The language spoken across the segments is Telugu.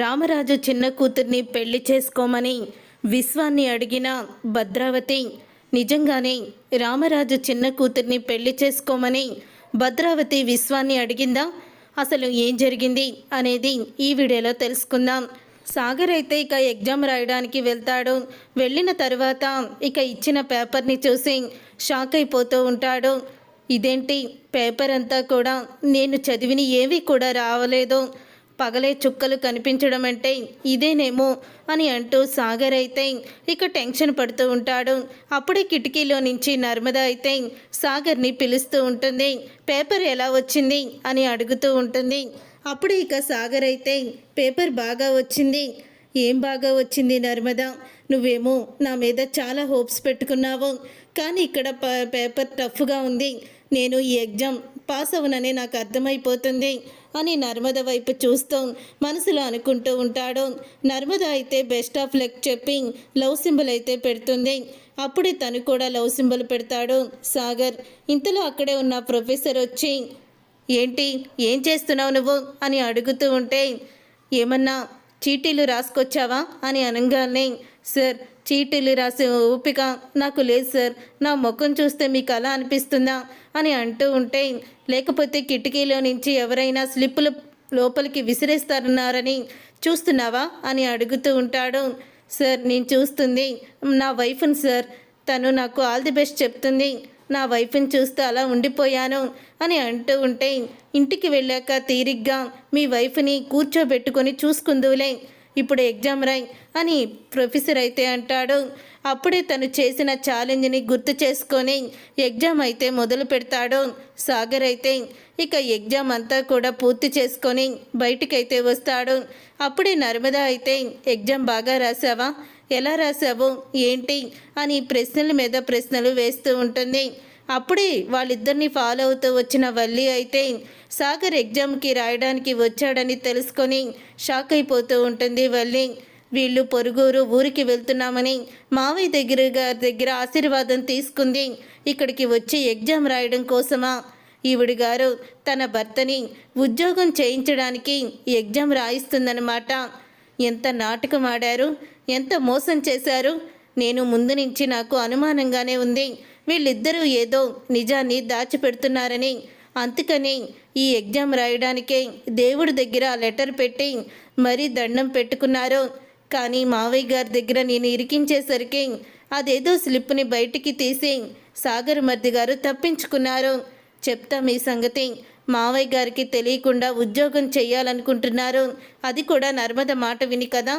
రామరాజు చిన్న కూతుర్ని పెళ్ళి చేసుకోమని విశ్వాన్ని అడిగిన భద్రావతి నిజంగానే రామరాజు చిన్న కూతుర్ని పెళ్ళి చేసుకోమని భద్రావతి విశ్వాన్ని అడిగిందా? అసలు ఏం జరిగింది? అనేది ఈ వీడియోలో తెలుసుకుందాం. సాగర్ అయితే ఇక ఎగ్జామ్ రాయడానికి వెళ్తాడు. వెళ్ళిన తర్వాత ఇక ఇచ్చిన పేపర్ని చూసి షాక్ అయిపోతూ ఉంటాడు. ఇదేంటి? పేపర్ అంతా కూడా నేను చదివిన ఏవి కూడా రావలేదు. పగలే చుక్కలు కనిపించడం అంటే ఇదేనేమో అని అంటూ సాగర్ అయితే ఇక టెన్షన్ పడుతూ ఉంటాడు. అప్పుడే కిటికీలో నుంచి నర్మద అయితే సాగర్ని పిలుస్తూ ఉంటుంది. పేపర్ ఎలా వచ్చింది? అని అడుగుతూ ఉంటుంది. అప్పుడు ఇక సాగర్ అయితే పేపర్ బాగా వచ్చింది. ఏం బాగా వచ్చింది నర్మద? నువ్వేమో నా మీద చాలా హోప్స్ పెట్టుకున్నావు. కానీ ఇక్కడ ప పేపర్ టఫ్గా ఉంది. నేను ఈ ఎగ్జామ్ పాస్ అవునని నాకు అర్థమైపోతుంది. అని నర్మద వైపు చూస్తూ మనసులో అనుకుంటూ ఉంటాడు. నర్మద అయితే బెస్ట్ ఆఫ్ లక్ చెప్పి లవ్ సింబల్ అయితే పెడుతుంది. అప్పుడే తను కూడా లవ్ సింబల్ పెడతాడు. సాగర్ ఇంతలో అక్కడే ఉన్న ప్రొఫెసర్ వచ్చి ఏంటి? ఏం చేస్తున్నావు నువ్వు? అని అడుగుతూ ఉంటే ఏమన్నా చీటీలు రాసుకొచ్చావా? అని అనగానే సార్ చీటీలు రాసే ఓపిక నాకు లేదు సార్. నా ముఖం చూస్తే మీకు అలా అనిపిస్తుందా అని అంటూ ఉంటే లేకపోతే కిటికీలో నుంచి ఎవరైనా స్లిప్పులు లోపలికి విసిరేస్తారన్నారని చూస్తున్నావా అని అడుగుతూ ఉంటాడు. సార్ నేను చూస్తుంది నా వైఫ్ని సార్. తను నాకు ఆల్ ది బెస్ట్ చెప్తుంది. నా వైఫ్ని చూస్తూ అలా ఉండిపోయాను అని అంటూ ఉంటే ఇంటికి వెళ్ళాక తీరిగ్గా మీ వైఫ్ని కూర్చోబెట్టుకొని చూసుకుందువులే ఇప్పుడు ఎగ్జామ్ రాయ్ అని ప్రొఫెసర్ అయితే అంటాడు. అప్పుడే తను చేసిన ఛాలెంజ్ని గుర్తు చేసుకొని ఎగ్జామ్ అయితే మొదలు పెడతాడు సాగర్ అయితే. ఇక ఎగ్జామ్ అంతా కూడా పూర్తి చేసుకొని బయటికైతే వస్తాడు. అప్పుడే నర్మదా అయితే ఎగ్జామ్ బాగా రాసావా? ఎలా రాసావు? ఏంటి? అని ప్రశ్నల మీద ప్రశ్నలు వేస్తూ ఉంటుంది. అప్పుడే వాళ్ళిద్దరిని ఫాలో అవుతూ వచ్చిన వల్లి అయితే సాగర్ ఎగ్జామ్కి రాయడానికి వచ్చాడని తెలుసుకొని షాక్ అయిపోతూ ఉంటుంది వల్లి. వీళ్ళు పొరుగురు ఊరికి వెళ్తున్నామని మావయ్య దగ్గర గారి దగ్గర ఆశీర్వాదం తీసుకుంది. ఇక్కడికి వచ్చి ఎగ్జామ్ రాయడం కోసమా? ఈవిడి గారు తన భర్తని ఉద్యోగం చేయించడానికి ఎగ్జామ్ రాయిస్తుందన్నమాట. ఎంత నాటకం ఆడారు? ఎంత మోసం చేశారు? నేను ముందు నుంచి నాకు అనుమానంగానే ఉంది. వీళ్ళిద్దరూ ఏదో నిజాన్ని దాచిపెడుతున్నారని. అందుకని ఈ ఎగ్జామ్ రాయడానికే దేవుడి దగ్గర లెటర్ పెట్టి మరీ దండం పెట్టుకున్నారు. కానీ మావయ్య గారి దగ్గర నేను ఇరికించేసరికి అదేదో స్లిప్ని బయటికి తీసి సాగర్ మర్ది గారు తప్పించుకున్నారు. చెప్తా మీ సంగతి. మావయ్య గారికి తెలియకుండా ఉద్యోగం చేయాలనుకుంటున్నారు. అది కూడా నర్మద మాట విని కదా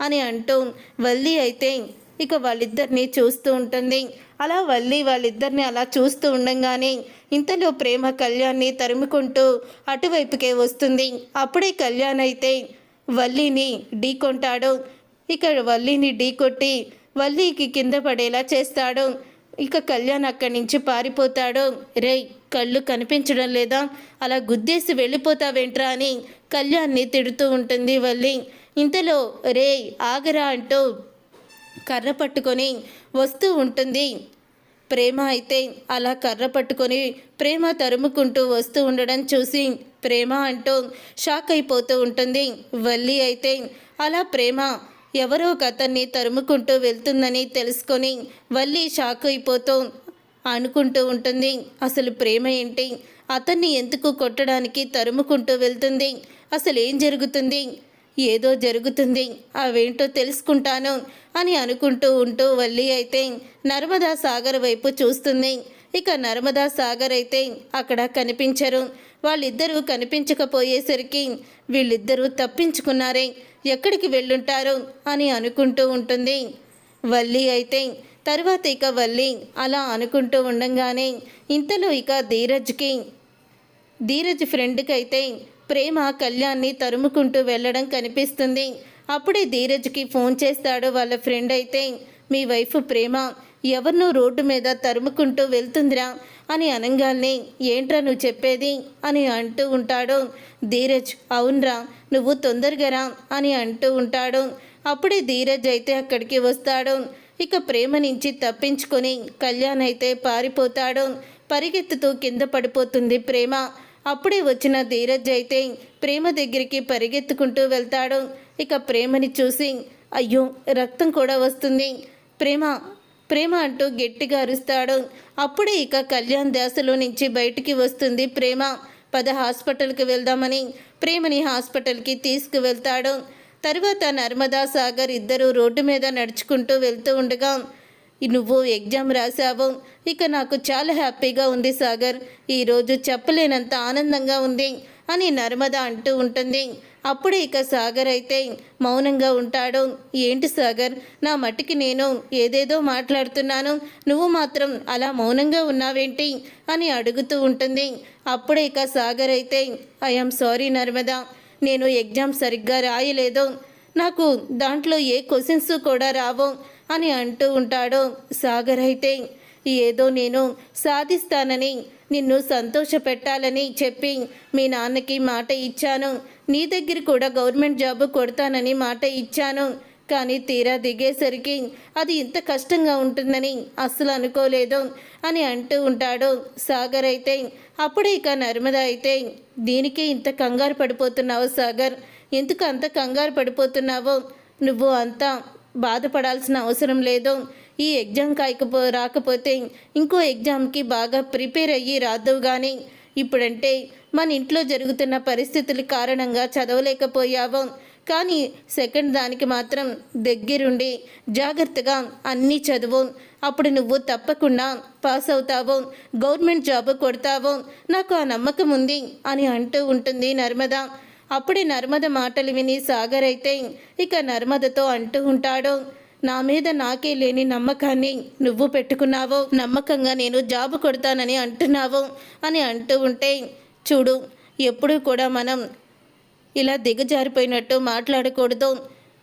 అని అంటూ వల్లి అయితే ఇక వాళ్ళిద్దరిని చూస్తూ ఉంటుంది. అలా వల్లి వాళ్ళిద్దరిని అలా చూస్తూ ఉండంగానే ఇంతలో ప్రేమ కళ్యాణ్ని తరుముకుంటూ అటువైపుకే వస్తుంది. అప్పుడే కళ్యాణ్ అయితే వల్లిని ఢీకొంటాడు ఇక వల్లిని ఢీకొట్టి వల్లికి కింద పడేలా చేస్తాడు. ఇక కళ్యాణ్ అక్కడి నుంచి పారిపోతాడు. రేయ్ కళ్ళు కనిపించడం లేదా? అలా గుద్దేసి వెళ్ళిపోతావేంట్రా? అని కళ్యాణ్ని తిడుతూ ఉంటుంది వల్లి. ఇంతలో రేయ్ ఆగరా అంటూ కర్ర పట్టుకొని వస్తూ ఉంటుంది. ప్రేమ అయితే అలా కర్ర పట్టుకొని ప్రేమ తరుముకుంటూ వస్తూ ఉండడం చూసి ప్రేమ అంటూ షాక్ అయిపోతూ ఉంటుంది. వల్లి అయితే అలా ప్రేమ ఎవరో ఒక అతన్ని తరుముకుంటూ వెళ్తుందని తెలుసుకొని వల్లి షాక్ అయిపోతూ అనుకుంటూ ఉంటుంది. అసలు ప్రేమ ఏంటి? అతన్ని ఎందుకు కొట్టడానికి తరుముకుంటూ వెళ్తుంది? అసలు ఏం జరుగుతుంది? ఏదో జరుగుతుంది అవేంటో తెలుసుకుంటాను అని అనుకుంటూ ఉంటూ వల్లి అయితే నర్మదా సాగర్ వైపు చూస్తుంది. ఇక నర్మదా సాగర్ అయితే అక్కడ కనిపించరు. వాళ్ళిద్దరూ కనిపించకపోయేసరికి వీళ్ళిద్దరూ తప్పించుకున్నారే. ఎక్కడికి వెళ్ళుంటారు అని అనుకుంటూ ఉంటుంది. వల్లి అయితే తర్వాత ఇక వల్లి అలా అనుకుంటూ ఉండంగానే ఇంతలో ఇక ధీరజ్కి ధీరజ్ ఫ్రెండ్కి అయితే ప్రేమ కళ్యాణ్ని తరుముకుంటూ వెళ్ళడం కనిపిస్తుంది. అప్పుడే ధీరజ్కి ఫోన్ చేస్తాడు వాళ్ళ ఫ్రెండ్ అయితే. మీ వైఫ్ ప్రేమ ఎవరినో రోడ్డు మీద తరుముకుంటూ వెళ్తుందిరా అని అనంగాల్ని ఏంట్రా నువ్వు చెప్పేది? అని అంటూ ఉంటాడు. ధీరజ్ అవునరా నువ్వు తొందరగా రా అని అంటూ ఉంటాడు. అప్పుడే ధీరజ్ అయితే అక్కడికి వస్తాడు. ఇక ప్రేమ నుంచి తప్పించుకొని కళ్యాణ్ అయితే పారిపోతాడు. పరిగెత్తుతూ కింద పడిపోతుంది ప్రేమ. అప్పుడే వచ్చిన ధీరజ్ అయితే ప్రేమ దగ్గరికి పరిగెత్తుకుంటూ వెళ్తాడు. ఇక ప్రేమని చూసి అయ్యో రక్తం కూడా వస్తుంది. ప్రేమ ప్రేమ అంటూ గట్టిగా అరుస్తాడు. అప్పుడే ఇక కళ్యాణ్ దాసలో నుంచి బయటికి వస్తుంది ప్రేమ. పద హాస్పిటల్కి వెళ్దామని. ప్రేమని హాస్పిటల్కి తీసుకువెళ్తాడు. తర్వాత నర్మదా సాగర్ ఇద్దరు రోడ్డు మీద నడుచుకుంటూ వెళ్తూ ఉండగా నువ్వు ఎగ్జామ్ రాసావు. ఇక నాకు చాలా హ్యాపీగా ఉంది సాగర్. ఈరోజు చెప్పలేనంత ఆనందంగా ఉంది అని నర్మద అంటూ ఉంటుంది. అప్పుడే ఇక సాగర్ అయితే మౌనంగా ఉంటాడు. ఏంటి సాగర్? నా మట్టికి నేను ఏదేదో మాట్లాడుతున్నాను. నువ్వు మాత్రం అలా మౌనంగా ఉన్నావేంటి? అని అడుగుతూ ఉంటుంది. అప్పుడు ఇక సాగర్ అయితే ఐఎమ్ సారీ నర్మద. నేను ఎగ్జామ్ సరిగ్గా రాయలేదు. నాకు దాంట్లో ఏ క్వశ్చన్స్ కూడా రావు. అని అంటూ ఉంటాడు. సాగర్ అయితే ఏదో నేను సాధిస్తానని నిన్ను సంతోష పెట్టాలని చెప్పి మీ నాన్నకి మాట ఇచ్చాను. నీ దగ్గర కూడా గవర్నమెంట్ జాబ్ కొడతానని మాట ఇచ్చాను. కానీ తీరా దిగేసరికి అది ఇంత కష్టంగా ఉంటుందని అస్సలు అనుకోలేదు అని అంటూ ఉంటాడు. సాగర్ అయితే అప్పుడే ఇక నర్మద అయితే దీనికే ఇంత కంగారు పడిపోతున్నావు సాగర్. ఎందుకు అంత కంగారు పడిపోతున్నావో? నువ్వు అంతా బాధపడాల్సిన అవసరం లేదు. ఈ ఎగ్జామ్ కాయకపో రాకపోతే ఇంకో ఎగ్జామ్కి బాగా ప్రిపేర్ అయ్యి రాదువు కానీ ఇప్పుడంటే మన ఇంట్లో జరుగుతున్న పరిస్థితుల కారణంగా చదవలేకపోయావు. కానీ సెకండ్ దానికి మాత్రం దగ్గరుండి జాగ్రత్తగా అన్నీ చదువు. అప్పుడు నువ్వు తప్పకుండా పాస్ అవుతావు. గవర్నమెంట్ జాబ్ కొడతావు. నాకు ఆ నమ్మకం ఉంది అని అంటూ ఉంటుంది నర్మదా. అప్పుడే నర్మద మాటలు విని సాగర్ అయితే ఇక నర్మదతో అంటూ ఉంటాడు నా మీద నాకే లేని నమ్మకాన్ని నువ్వు పెట్టుకున్నావు. నమ్మకంగా నేను జాబ్ కొడతానని అంటున్నావు అని అంటూ ఉంటే చూడు ఎప్పుడూ కూడా మనం ఇలా దిగజారిపోయినట్టు మాట్లాడకూడదు.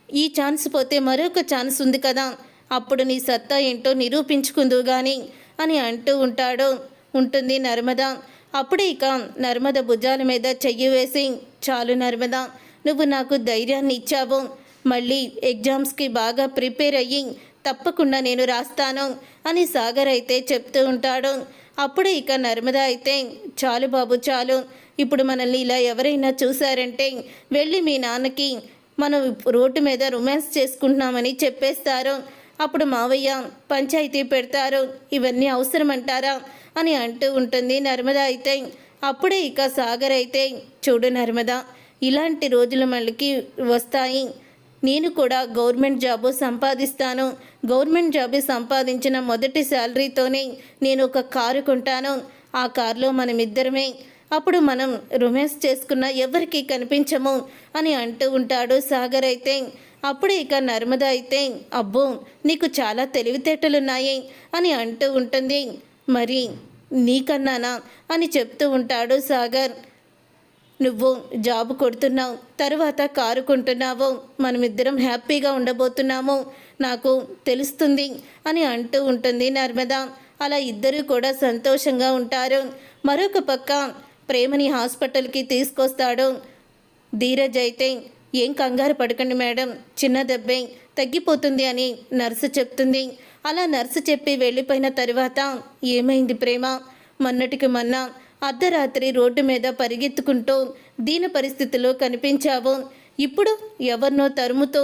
ఈ ఛాన్స్ పోతే మరొక ఛాన్స్ ఉంది కదా. అప్పుడు నీ సత్తా ఏంటో నిరూపించుకుందు గాని అని అంటూ ఉంటాడు. ఉంటుంది నర్మదా. అప్పుడే ఇక నర్మద భుజాల మీద చెయ్యి వేసి చాలు నర్మద నువ్వు నాకు ధైర్యాన్ని ఇచ్చావు. మళ్ళీ ఎగ్జామ్స్కి బాగా ప్రిపేర్ అయ్యి తప్పకుండా నేను రాస్తాను అని సాగర్ అయితే చెప్తూ ఉంటాడు. అప్పుడే ఇక నర్మద అయితే చాలు బాబు చాలు. ఇప్పుడు మనల్ని ఇలా ఎవరైనా చూశారంటే వెళ్ళి మీ నాన్నకి మనం రోడ్డు మీద రొమాన్స్ చేసుకుంటున్నామని చెప్పేస్తారు. అప్పుడు మావయ్య పంచాయతీ పెడతారు. ఇవన్నీ అవసరమంటారా? అని అంటూ ఉంటుంది నర్మద అయితే. అప్పుడే ఇక సాగర్ అయితే చూడు నర్మద ఇలాంటి రోజులు మళ్ళీ వస్తాయి. నేను కూడా గవర్నమెంట్ జాబు సంపాదిస్తాను. గవర్నమెంట్ జాబు సంపాదించిన మొదటి శాలరీతోనే నేను ఒక కారు కొంటాను. ఆ కారులో మనమిద్దరమే. అప్పుడు మనం రొమాన్స్ చేసుకున్న ఎవరికి కనిపించము అని అంటూ ఉంటాడు సాగర్ అయితే. అప్పుడు ఇక నర్మద అయితే అబ్బో నీకు చాలా తెలివితేటలున్నాయి అని అంటూ ఉంటుంది. మరి నీకన్నానా అని చెప్తూ ఉంటాడు సాగర్. నువ్వు జాబ్ కొడుతున్నావు తర్వాత కారు కొంటున్నావు మనమిద్దరం హ్యాపీగా ఉండబోతున్నాము నాకు తెలుస్తుంది అని అంటూ ఉంటుంది నర్మద. అలా ఇద్దరూ కూడా సంతోషంగా ఉంటారు. మరొక పక్క ప్రేమని హాస్పిటల్కి తీసుకొస్తాడు. ధీరజ్ అయితే ఏం కంగారు పడకండి మేడం చిన్న దెబ్బే తగ్గిపోతుంది అని నర్సు చెప్తుంది. అలా నర్సు చెప్పి వెళ్ళిపోయిన తర్వాత ఏమైంది ప్రేమ? మొన్నటికి మొన్న అర్ధరాత్రి రోడ్డు మీద పరిగెత్తుకుంటూ దీన పరిస్థితిలో కనిపించావు. ఇప్పుడు ఎవరినో తరుముతూ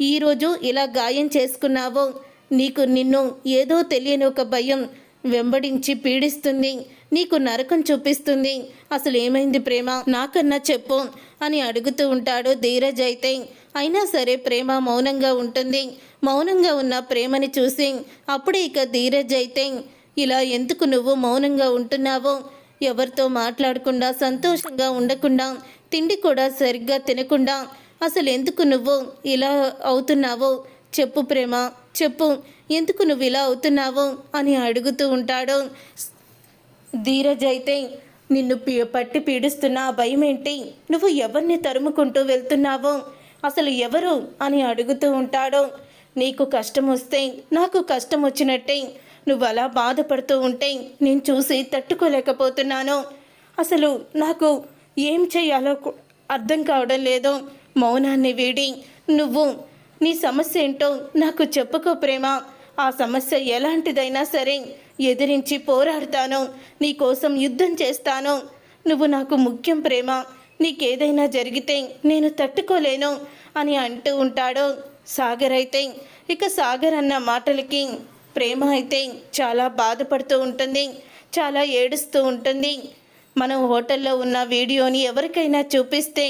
ఈరోజు ఇలా గాయం చేసుకున్నావో. నీకు నిన్ను ఏదో తెలియని ఒక భయం వెంబడించి పీడిస్తుంది. నీకు నరకం చూపిస్తుంది. అసలు ఏమైంది ప్రేమ? నాకన్నా చెప్పు అని అడుగుతూ ఉంటాడు ధీరజ్ అయితే. అయినా సరే ప్రేమ మౌనంగా ఉంటుంది. మౌనంగా ఉన్న ప్రేమని చూసి అప్పుడే ఇక ధీరజ్ అయితే ఇలా ఎందుకు నువ్వు మౌనంగా ఉంటున్నావో? ఎవరితో మాట్లాడకుండా సంతోషంగా ఉండకుండా తిండి కూడా సరిగ్గా తినకుండా అసలు ఎందుకు నువ్వు ఇలా అవుతున్నావో? చెప్పు ప్రేమ చెప్పు. ఎందుకు నువ్వు ఇలా అవుతున్నావు? అని అడుగుతూ ఉంటాడు. ధీరజ్ అయితే నిన్ను పీ- పట్టి పీడిస్తున్న ఆ భయం ఏంటి నువ్వు ఎవరిని తరుముకుంటూ వెళ్తున్నావో? అసలు ఎవరు అని అడుగుతూ ఉంటాడు? నీకు కష్టం వస్తే నాకు కష్టం వచ్చినట్టే నువ్వు అలా బాధపడుతూ ఉంటే నేను చూసి తట్టుకోలేకపోతున్నాను. అసలు నాకు ఏం చేయాలో అర్థం కావడం లేదు మౌనాన్ని వీడి నువ్వు నీ సమస్య ఏంటో నాకు చెప్పుకో ప్రేమ. ఆ సమస్య ఎలాంటిదైనా సరే ఎదిరించి పోరాడతాను. నీకోసం యుద్ధం చేస్తాను. నువ్వు నాకు ముఖ్యం ప్రేమ. నీకేదైనా జరిగితే నేను తట్టుకోలేను అని అంటూ ఉంటాడు సాగర్ అయితే. ఇక సాగర్ అన్న మాటలకి ప్రేమ అయితే చాలా బాధపడుతూ ఉంటుంది. చాలా ఏడుస్తూ ఉంటుంది. మనం హోటల్లో ఉన్న వీడియోని ఎవరికైనా చూపిస్తే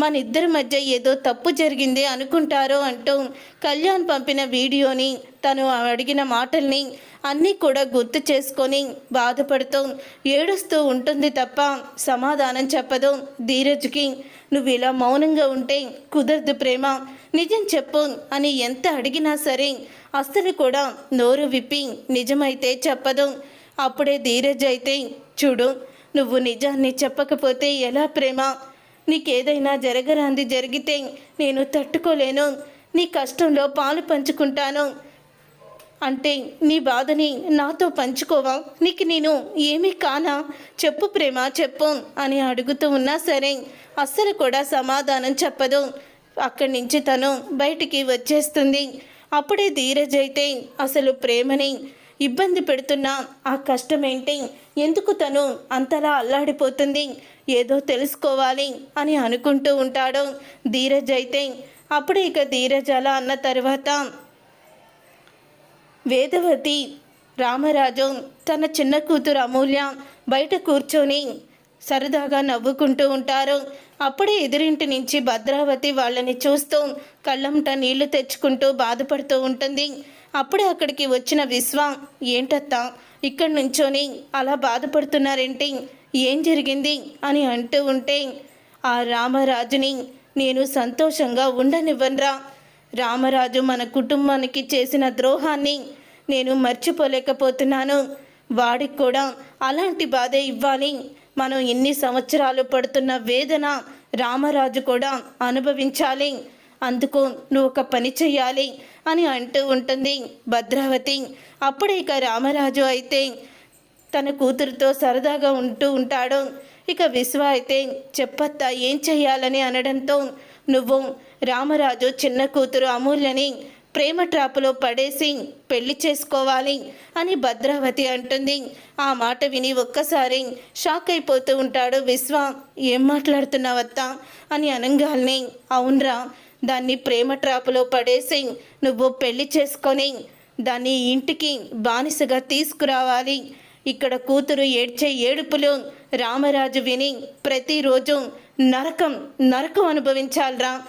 మన ఇద్దరి మధ్య ఏదో తప్పు జరిగింది అనుకుంటారో అంటూ కళ్యాణ్ పంపిన వీడియోని తను అడిగిన మాటల్ని అన్నీ కూడా గుర్తు చేసుకొని బాధపడుతూ ఏడుస్తూ ఉంటుంది తప్ప సమాధానం చెప్పదు. ధీరజ్కి నువ్వు ఇలా మౌనంగా ఉంటే కుదరదు ప్రేమ. నిజం చెప్పు అని ఎంత అడిగినా సరే అస్సలు కూడా నోరు విప్పి నిజమైతే చెప్పదు. అప్పుడే ధీరజ్ అయితే చూడు నువ్వు నిజాన్ని చెప్పకపోతే ఎలా ప్రేమ? నీకేదైనా జరగరాంది జరిగితే నేను తట్టుకోలేను. నీ కష్టంలో పాలు పంచుకుంటాను. అంటే నీ బాధని నాతో పంచుకోవా? నీకు నేను ఏమీ కానా? చెప్పు ప్రేమ చెప్పు అని అడుగుతూ ఉన్నా సరే అస్సలు కూడా సమాధానం చెప్పదు. అక్కడి నుంచి తను బయటికి వచ్చేస్తుంది. అప్పుడే ధీరజ్ అయితే అసలు ప్రేమని ఇబ్బంది పెడుతున్న ఆ కష్టం ఏంటి ఎందుకు తను అంతలా అల్లాడిపోతుంది? ఏదో తెలుసుకోవాలి అని అనుకుంటూ ఉంటాడు ధీరజ్ అయితే. అప్పుడే ఇక ధీరజ్ అలా అన్న తర్వాత వేదవతి రామరాజు తన చిన్న కూతురు అమూల్య బయట కూర్చొని సరదాగా నవ్వుకుంటూ ఉంటారు. అప్పుడే ఎదురింటి నుంచి భద్రావతి వాళ్ళని చూస్తూ కళ్ళంట నీళ్ళు తెచ్చుకుంటూ బాధపడుతూ ఉంటుంది. అప్పుడే అక్కడికి వచ్చిన విశ్వ ఏంటత్తా ఇక్కడి నుంచొని అలా బాధపడుతున్నారేంటి? ఏం జరిగింది? అని అంటూ ఉంటే ఆ రామరాజుని నేను సంతోషంగా ఉండనివ్వనరా. రామరాజు మన కుటుంబానికి చేసిన ద్రోహాన్ని నేను మర్చిపోలేకపోతున్నాను. వాడికి కూడా అలాంటి బాధే ఇవ్వాలి. మనం ఎన్ని సంవత్సరాలు పడుతున్న వేదన రామరాజు కూడా అనుభవించాలి. అందుకు నువ్వు ఒక పని చెయ్యాలి అని అంటూ ఉంటుంది భద్రావతి. అప్పుడే ఇక రామరాజు అయితే తన కూతురుతో సరదాగా ఉంటూ ఉంటాడు. ఇక విశ్వ అయితే చెప్పత్తా ఏం చెయ్యాలని అనడంతో నువ్వు రామరాజు చిన్న కూతురు అమూల్యని ప్రేమ ట్రాపులో పడేసి పెళ్ళి చేసుకోవాలి అని భద్రావతి అంటుంది. ఆ మాట విని ఒక్కసారి షాక్ అయిపోతూ ఉంటాడు విశ్వ. ఏం మాట్లాడుతున్నావత్తా? అని అనంగాల్ని. అవునరా దాన్ని ప్రేమ ట్రాపులో పడేసి నువ్వు పెళ్ళి చేసుకొని దాన్ని ఇంటికి బానిసగా తీసుకురావాలి. ఇక్కడ కూతురు ఏడ్చే ఏడుపులు రామరాజు విని ప్రతిరోజు నరకం నరకం అనుభవించాలిరా.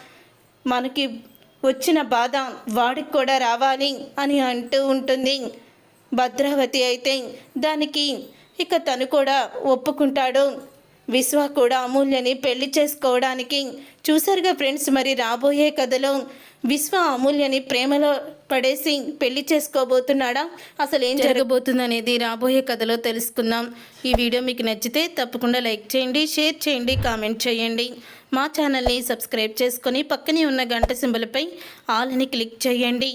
మనకి వచ్చిన బాధ వాడికి కూడా రావాలి అని అంటూ ఉంటుంది. భద్రావతి అయితే దానికి ఇక తను కూడా ఒప్పుకుంటాడు. విశ్వ కూడా అమూల్యని పెళ్ళి చేసుకోవడానికి చూసారుగా ఫ్రెండ్స్ మరి రాబోయే కథలో విశ్వ అమూల్యని ప్రేమలో పడేసి పెళ్ళి చేసుకోబోతున్నాడా? అసలు ఏం జరగబోతుంది అనేది రాబోయే కథలో తెలుసుకుందాం. ఈ వీడియో మీకు నచ్చితే తప్పకుండా లైక్ చేయండి షేర్ చేయండి కామెంట్ చేయండి. మా ఛానల్ని సబ్స్క్రైబ్ చేసుకొని పక్కనే ఉన్న గంట సింబలపై ఆల్ని క్లిక్ చేయండి.